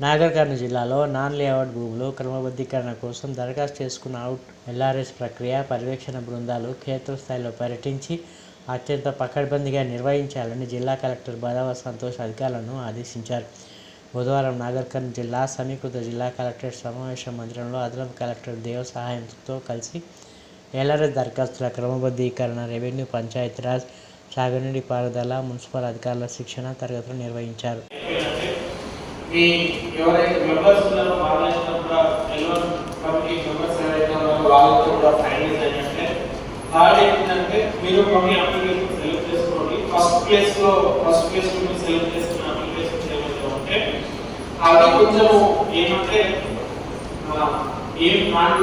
నాగర్ కర్నూలు జిల్లాలో non layout భూములు క్రమబద్ధీకరణ కోసం దరఖాస్తు చేసుకున్న అవుట్ ఎల్ఆర్ఎస్ ప్రక్రియ పర్యవేక్షణ బృందాలు క్షేత్రస్థాయిలో పర్యటించి అత్యంత పకడ్బందీగా నిర్వహించాలని జిల్లా కలెక్టర్ బదావ సంతోష్ అధికారులను ఆదేశించారు. బుధవారం నాగర్ కర్నూలు జిల్లా సమీకృత జిల్లా కలెక్టరేట్ సమావేశ మందిరంలో అదనపు కలెక్టర్ దేవ సహాయంతో కలిసి ఎల్ఆర్ఎస్ దరఖాస్తుల క్రమబద్ధీకరణ రెవెన్యూ పంచాయతీరాజ్ సాగునీటి పారుదల మున్సిపల్ అధికారుల శిక్షణ తరగతులు నిర్వహించారు. మీ ఎవరైతే మెంబర్స్ ఉన్నారో వాళ్ళంతా కూడా ఎల్వన్ కమిటీ మెంబర్స్ ఎవరైతే ఉన్నారో వాళ్ళతో కూడా ఫైనలైజ్ అయినట్టే థర్డ్ ఏంటంటే మీరు కొన్ని అప్లికేషన్ సెలెక్ట్ చేసుకోండి. ఫస్ట్ ప్లేస్లో ఫస్ట్ ప్లేస్లో మీరు సెలెక్ట్ చేసుకున్న అప్లికేషన్ ఏమైతే ఉంటే అవి కొంచెం ఏమంటే ఏం నాన్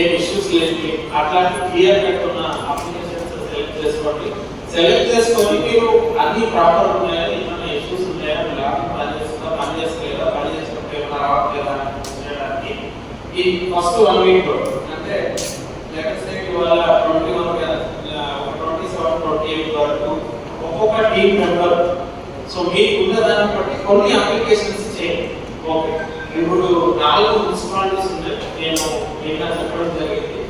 ఏం ఇష్యూస్ లేని అట్లాంటి క్లియర్ కట్ ఉన్న అప్లికేషన్స్ సెలెక్ట్ చేసుకోండి. సెలెక్ట్ చేసుకొని మీరు అన్ని ప్రాపర్ ఉన్నాయని ఈ ఫస్ట్ వన్ వీక్ అంటే లేకపోతే ఇవాళ twenty one twenty seven twenty eight వరకు ఒక్కొక్క టీమ్ మెంబర్ సో మీకు ఉన్న దాన్ని బట్టి కొన్ని అప్లికేషన్స్ చేయండి. ఓకే ఇప్పుడు నాలుగు మున్సిపాలిటీస్ ఉన్నాయి. నేను నిన్న చెప్పడం జరిగింది.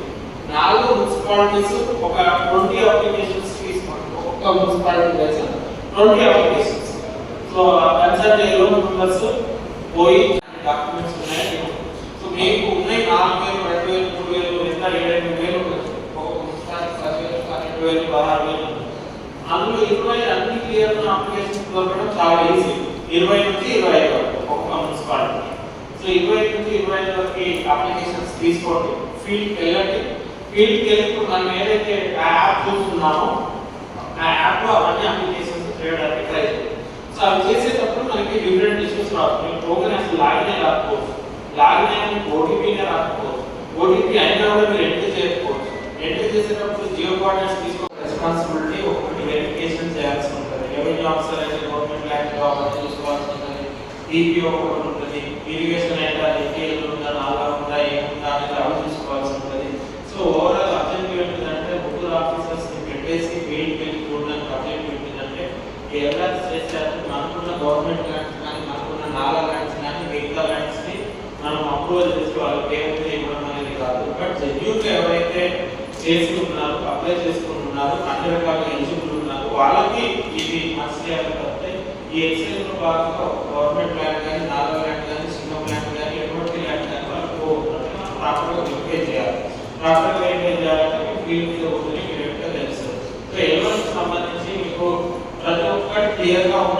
నాలుగు మున్సిపాలిటీస్ ఒక ట్వంటీ అప్లికేషన్స్ తీసుకోండి. ఒక్కొక్క మున్సిపాలిటీ కలిసి twenty applications so concern loan members పోయి డాక్యుమెంట్స్ ఉన్నాయి. మీకు ఉన్నాయి నాలుగు వేలు రెండు వేలు మూడు వేలు ఎంత ఏడు వేలు ఉన్నాయి. పన్నెండు వేలు పదహారు వేలు అందులో ఇరవై అన్ని క్లియర్ అప్లికేషన్ దొరకడం చాలా ఈజీ. ఇరవై నుంచి ఇరవై ఐదు వరకు ఒక్కొక్క మున్సిపాలిటీ. సో ఇరవై నుంచి ఇరవై ఐదు వరకు అప్లికేషన్స్ తీసుకోండి. ఫీల్డ్కి వెళ్ళండి. ఫీల్డ్కి వెళ్ళినప్పుడు మనం ఏదైతే యాప్ చూస్తున్నామో ఆ యాప్లో అవన్నీ అప్లికేషన్స్ చేయడానికి ట్రై చేయాలి సో అవి చేసేటప్పుడు మనకి డిఫరెంట్ ఇష్యూస్ రావు. మీ ప్రోగ్రామ్ అసలు లాగినే రాకపోవచ్చు లాగిన్ ఓటీపీనే రాకపోవచ్చు. ఓటీపీ అయినా కూడా మీరు ఎంటర్ చేయకపోవచ్చు. ఎంటర్ చేసేటప్పుడు జియో కోఆర్డినేట్స్ తీసుకో రెస్పాన్సిబిలిటీ ఒకటి వెరిఫికేషన్ చేయాల్సి ఉంటుంది. రెవెన్యూ ఆఫీసర్ అయితే గవర్నమెంట్ ల్యాండ్ జాబ్ చూసుకోవాల్సి ఉంటుంది. ఈపీఓ ఒకటి ఉంటుంది. ఇరిగేషన్ అయితే ఎన్టీఎల్ ఉందా నాలా ఉందా ఏముందా అనేది అవి చూసుకోవాల్సి ఉంటుంది. సో ఓవరాల్ అబ్జెక్టివ్ ఏంటంటే ముగ్గురు ఆఫీసర్స్ని పెట్టేసి ఫీల్డ్ వెళ్ళి చూడడానికి అబ్జెక్టివ్ ఏంటంటే ఈ ఎల్ఆర్ఎస్ చేసేటప్పుడు మనకున్న గవర్నమెంట్ ల్యాండ్స్ కానీ మనకున్న నాలా ల్యాండ్స్ కానీ మిగతా ల్యాండ్స్ని మనం అప్రూవల్ చేసి వాళ్ళకి పేమెంట్ ఇవ్వడం అనేది కాదు. బట్ జెన్యూన్ ఎవరైతే చేసి అప్లై చేసుకుంటున్నారు అన్ని రకాలుగా ఎలిజిబుల్ ఉన్నారు వాళ్ళకి ఇది మంచి తప్పితే ఈ ఎక్సైజ్ భాగంగా గవర్నమెంట్ ల్యాండ్ కానీ నాలుగు ల్యాండ్ కానీ చిన్న ల్యాండ్ కానీ ఎటువంటి ల్యాండ్ కానీ వాళ్ళకి పోగొట్టుకుంటే మనం ప్రాపర్ వెరిఫై చేయాలి. ప్రాపర్గా వెరిఫై చేయాలంటే ఫీల్డ్ మీద ఉంటుంది మీరు ఎంత తెలుసు సో ఎవరికి సంబంధించి మీకు ప్రతి ఒక్కటి క్లియర్గా